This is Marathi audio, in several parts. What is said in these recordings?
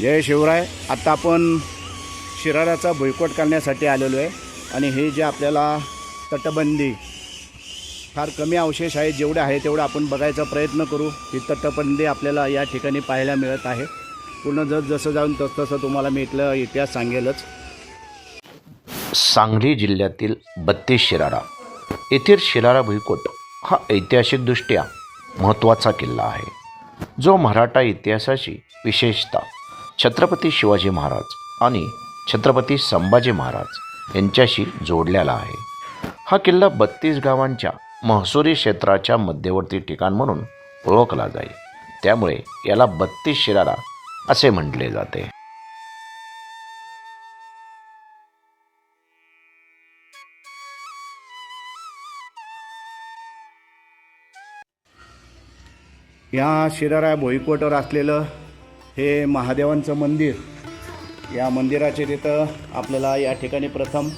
जय शिवराय. आत्ता आपण शिराळ्याचा बोयकॉट करण्यासाठी आलेलो आहे. आणि हे जे आपल्याला तटबंदी फार कमी अवशेष आहे जेवढे आहे तेवढं आपण बघायचा प्रयत्न करू. ही तटबंदी आपल्याला या ठिकाणी पाहायला मिळत आहे. पूर्ण जस जसं जाऊन तस तसं तुम्हाला मी इथलं इतिहास सांगेलच. सांगली जिल्ह्यातील बत्तीस शिराळा. येथील शिराळा भुईकोट हा ऐतिहासिकदृष्ट्या महत्त्वाचा किल्ला आहे जो मराठा इतिहासाची विशेषता छत्रपती शिवाजी महाराज आणि छत्रपती संभाजी महाराज यांच्याशी जोडलेला आहे. हा किल्ला बत्तीस गावांच्या महसुरी क्षेत्राच्या मध्यवर्ती ठिकाण म्हणून ओळखला जाईल. त्यामुळे याला बत्तीस शिराला असे म्हटले जाते. या शिराळा भोईकोटावर असलेलं हे महादेवांचं मंदिर. या मंदिराचे तिथं आपल्याला या ठिकाणी प्रथम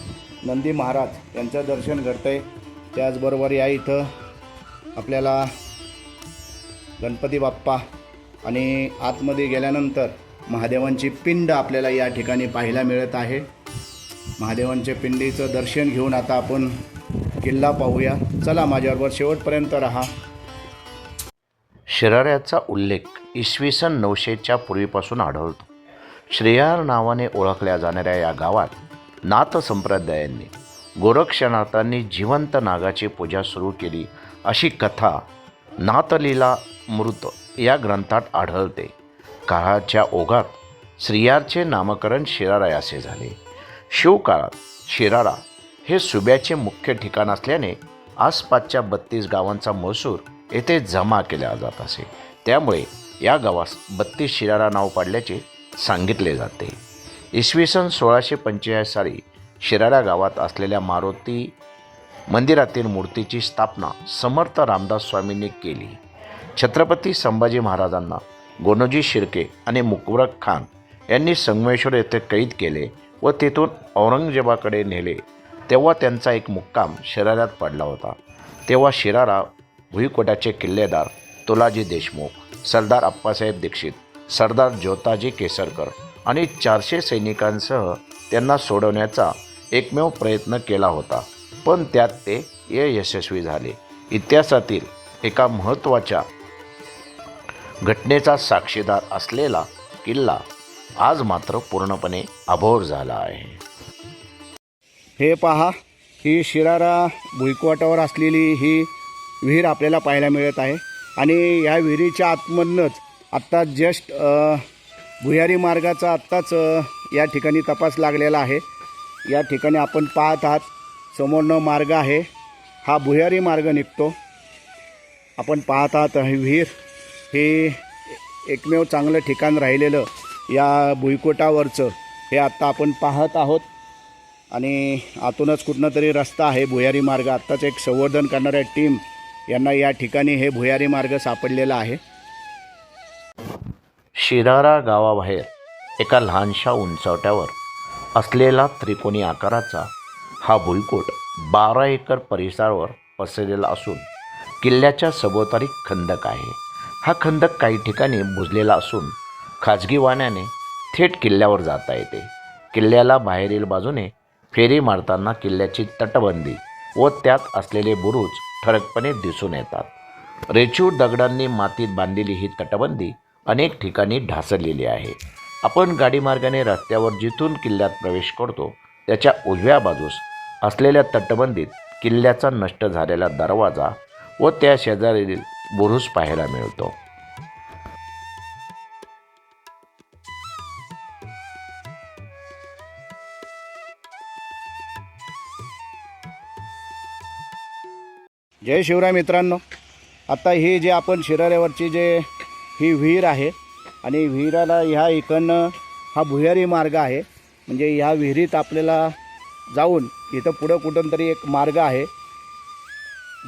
नंदी महाराज यांचं दर्शन घडतं आहे त्याचबरोबर या इथं आपल्याला गणपती बाप्पा आणि आतमध्ये गेल्यानंतर महादेवांची पिंड आपल्याला या ठिकाणी पाहायला मिळत आहे. महादेवांच्या पिंडीचं दर्शन घेऊन आता आपण किल्ला पाहूया. चला माझ्याबरोबर शेवटपर्यंत राहा. शिराऱ्याचा उल्लेख इसवी सन नऊशेच्या पूर्वीपासून आढळतो. श्रेयार नावाने ओळखल्या जाणाऱ्या या गावात नाथ संप्रदायांनी गोरक्षनाथांनी जिवंत नागाची पूजा सुरू केली अशी कथा नाथलीला मृत या ग्रंथात आढळते. काळाच्या ओघात श्रियारचे नामकरण शिराराय असे झाले. शिवकाळात शिरारा हे सुब्याचे मुख्य ठिकाण असल्याने आसपासच्या बत्तीस गावांचा महसूर येथे जमा केल्या जात असे. त्यामुळे या गावास बत्तीस शिराळा नाव पाडल्याचे सांगितले जाते. इसवी सन सोळाशे पंचेचाळीस साली शिराळा गावात असलेल्या मारुती मंदिरातील मूर्तीची स्थापना समर्थ रामदास स्वामींनी केली. छत्रपती संभाजी महाराजांना गोनोजी शिर्के आणि मुकबरक खान यांनी संगमेश्वर येथे कैद केले व तेथून औरंगजेबाकडे नेले. तेव्हा त्यांचा एक मुक्काम शिराऱ्यात पडला होता. तेव्हा शिरारा भुईकोटाचे किल्लेदार तुलाजी देशमुख सरदार अप्पासाहेब दीक्षित सरदार ज्योताजी केसरकर आणि चारशे सैनिकांसह त्यांना सोडवण्याचा एकमेव प्रयत्न केला होता. पण त्यात ते यशस्वी झाले. इतिहासातील एका महत्त्वाच्या घटनेचा साक्षीदार असलेला किल्ला आज मात्र पूर्णपणे अभोर झाला आहे. हे पहा ही शिरारा भुईकोटावर असलेली ही विहीर आपल्याला पाहायला मिळत आहे. आणि या विहिरीच्या आतमधनंच आत्ता जस्ट भुयारी मार्गाचा आत्ताच या ठिकाणी तपास लागलेला आहे. या ठिकाणी आपण पाहत आहात समोरनं मार्ग आहे. हा भुयारी मार्ग निघतो. आपण पाहत आहात विहीर हे एकमेव चांगलं ठिकाण राहिलेलं या भुईकोटावरचं हे आत्ता आपण पाहत आहोत. आणि आतूनच कुठनं तरी रस्ता आहे भुयारी मार्ग. आत्ताच एक संवर्धन करणाऱ्या टीम यांना या ठिकाणी हे भुयारी मार्ग सापडलेला आहे. शिरारा गावाबाहेर एका लहानशा उंचवट्यावर असलेला त्रिकोणी आकाराचा हा भुईकोट बारा एकर परिसरावर पसरलेला असून किल्ल्याच्या सभोवताली खंदक आहे. हा खंदक काही ठिकाणी बुजलेला असून खाजगी वाण्याने थेट किल्ल्यावर जाता येते. किल्ल्याला बाहेरील बाजूने फेरी मारताना किल्ल्याची तटबंदी व त्यात असलेले बुरुज ठळकपणे दिसून येतात. रेचूर दगडांनी मातीत बांधलेली ही तटबंदी अनेक ठिकाणी ढासळलेली आहे. आपण गाडीमार्गाने रस्त्यावर जिथून किल्ल्यात प्रवेश करतो त्याच्या उजव्या बाजूस असलेल्या तटबंदीत किल्ल्याचा नष्ट झालेला दरवाजा व त्या शेजारील बुरुज पाहायला मिळतो. जय शिवराय मित्रांनो. आता ही जे आपण शिराऱ्यावरची जे ही विहीर आहे आणि विहिराला ह्या इकडनं हा भुयारी मार्ग आहे. म्हणजे ह्या विहिरीत आपल्याला जाऊन इथं पुढं कुठून तरी एक मार्ग आहे.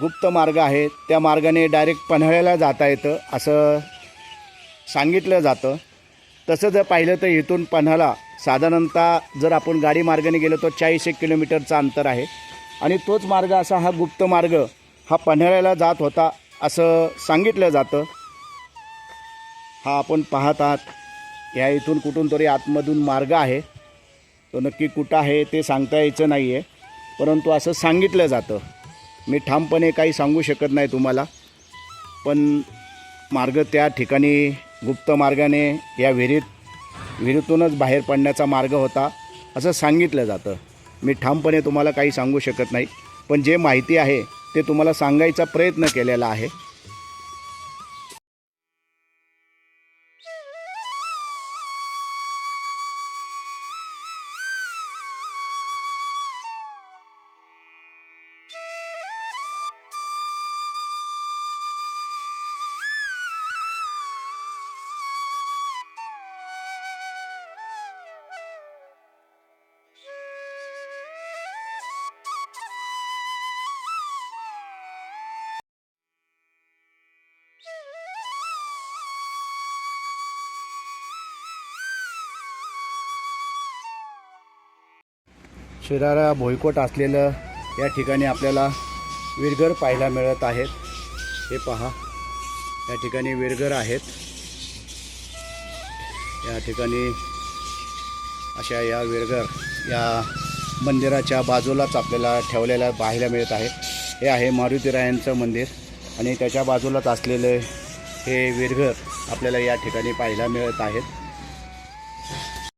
गुप्त मार्ग आहे. त्या मार्गाने डायरेक्ट पन्हाळ्याला जाता येतं असं सांगितलं जातं. तसं जर पाहिलं तर इथून पन्हाळा साधारणतः जर आपण गाडी मार्गाने गेलो तर चाळीस एक किलोमीटरचं अंतर आहे. आणि तोच मार्ग असा हा गुप्त मार्ग हा पन्हाळ्याला जात होता असं सांगितलं जातं. हा आपण पाहत आहात. या इथून कुठून तरी आतमधून मार्ग आहे. तो नक्की कुठं आहे ते सांगता यायचं नाही आहे परंतु असं सांगितलं जातं. मी ठामपणे काही सांगू शकत नाही तुम्हाला. पण मार्ग त्या ठिकाणी गुप्त मार्गाने या विहिरीत विहिरीतूनच बाहेर पडण्याचा मार्ग होता असं सांगितलं जातं. मी ठामपणे तुम्हाला काही सांगू शकत नाही. पण जे माहिती आहे ते तुम्हाला सांगायचा प्रयत्न केलेला आहे. शिरारा भोयकोट असलेलं या ठिकाणी आपल्याला विरघर पाहायला मिळत आहेत. हे पहा. या ठिकाणी विरघर आहेत. या ठिकाणी अशा या विरघर या मंदिराच्या बाजूलाच आपल्याला ठेवलेल्या पाहायला मिळत आहे हे आहे मारुतीरायांचं मंदिर आणि त्याच्या बाजूलाच असलेले हे विरघर आपल्याला या ठिकाणी पाहायला मिळत आहेत.